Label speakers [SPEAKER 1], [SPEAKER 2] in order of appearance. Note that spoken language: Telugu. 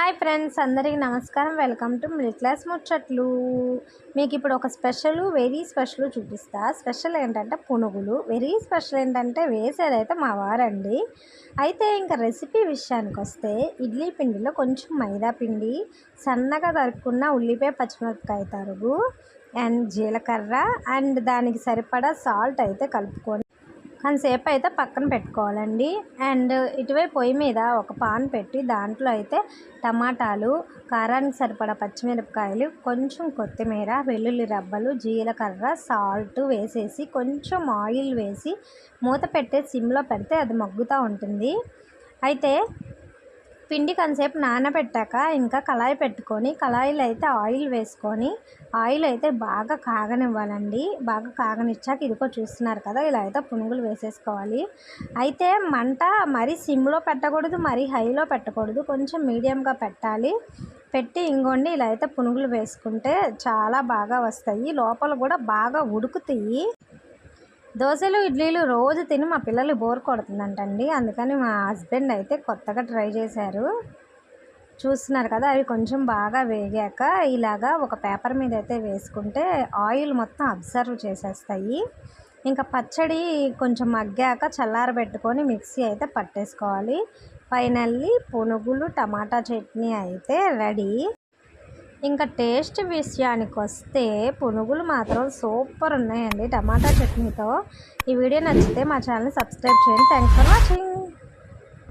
[SPEAKER 1] హాయ్ ఫ్రెండ్స్ అందరికీ నమస్కారం. వెల్కమ్ టు మిడిల్ క్లాస్ ముచ్చట్లు. మీకు ఇప్పుడు ఒక స్పెషల్ వెరీ స్పెషల్ చూపిస్తా. స్పెషల్ ఏంటంటే పునుగులు. వెరీ స్పెషల్ ఏంటంటే వేసేదైతే మా వారండి. అయితే ఇంకా రెసిపీ విషయానికి వస్తే ఇడ్లీ పిండిలో కొంచెం మైదా పిండి సన్నగా తరుక్కున్న ఉల్లిపాయ పచ్చిమిరపకాయ తరుగు అండ్ జీలకర్ర అండ్ దానికి సరిపడా సాల్ట్ అయితే కలుపుకొని కొంతసేపు అయితే పక్కన పెట్టుకోవాలండి. అండ్ ఇటువైపు పొయ్యి మీద ఒక పాన్ పెట్టి దాంట్లో అయితే టమాటాలు కారానికి సరిపడా పచ్చిమిరపకాయలు కొంచెం కొత్తిమీర వెల్లుల్లి రబ్బలు జీలకర్ర సాల్ట్ వేసేసి కొంచెం ఆయిల్ వేసి మూత పెట్టే సిమ్లో పెడితే అది మగ్గుతూ ఉంటుంది. అయితే పిండి కొంతసేపు నానబెట్టాక ఇంకా కళాయి పెట్టుకొని కళాయిలో అయితే ఆయిల్ వేసుకొని ఆయిల్ అయితే బాగా కాగనివ్వాలండి. బాగా కాగనిచ్చాక ఇదిగో చూస్తున్నారు కదా ఇలా అయితే పునుగులు వేసేసుకోవాలి. అయితే మంట మరీ సిమ్లో పెట్టకూడదు మరీ హైలో పెట్టకూడదు కొంచెం మీడియంగా పెట్టాలి. పెట్టి ఇంకోండి ఇలా అయితే పునుగులు వేసుకుంటే చాలా బాగా వస్తాయి. లోపల కూడా బాగా ఉడుకుతాయి. దోశలు ఇడ్లీలు రోజు తిని మా పిల్లలు బోర్ కొడుతుందంటండి. అందుకని మా హస్బెండ్ అయితే కొత్తగా ట్రై చేశారు. చూస్తున్నారు కదా అవి కొంచెం బాగా వేగాక ఇలాగా ఒక పేపర్ మీద అయితే వేసుకుంటే ఆయిల్ మొత్తం అబ్జర్వ్ చేసేస్తాయి. ఇంకా పచ్చడి కొంచెం మగ్గాక చల్లారబెట్టుకొని మిక్సీ అయితే పట్టేసుకోవాలి. ఫైనల్లీ పునుగులు టమాటా చట్నీ అయితే రెడీ. ఇంకా టేస్ట్ విషయానికి వస్తే పునుగులు మాత్రం సూపర్ ఉన్నాయండి. టమాటా చట్నీతో. ఈ వీడియో నచ్చితే మా ఛానల్ని సబ్స్క్రైబ్ చేయండి. Thanks for watching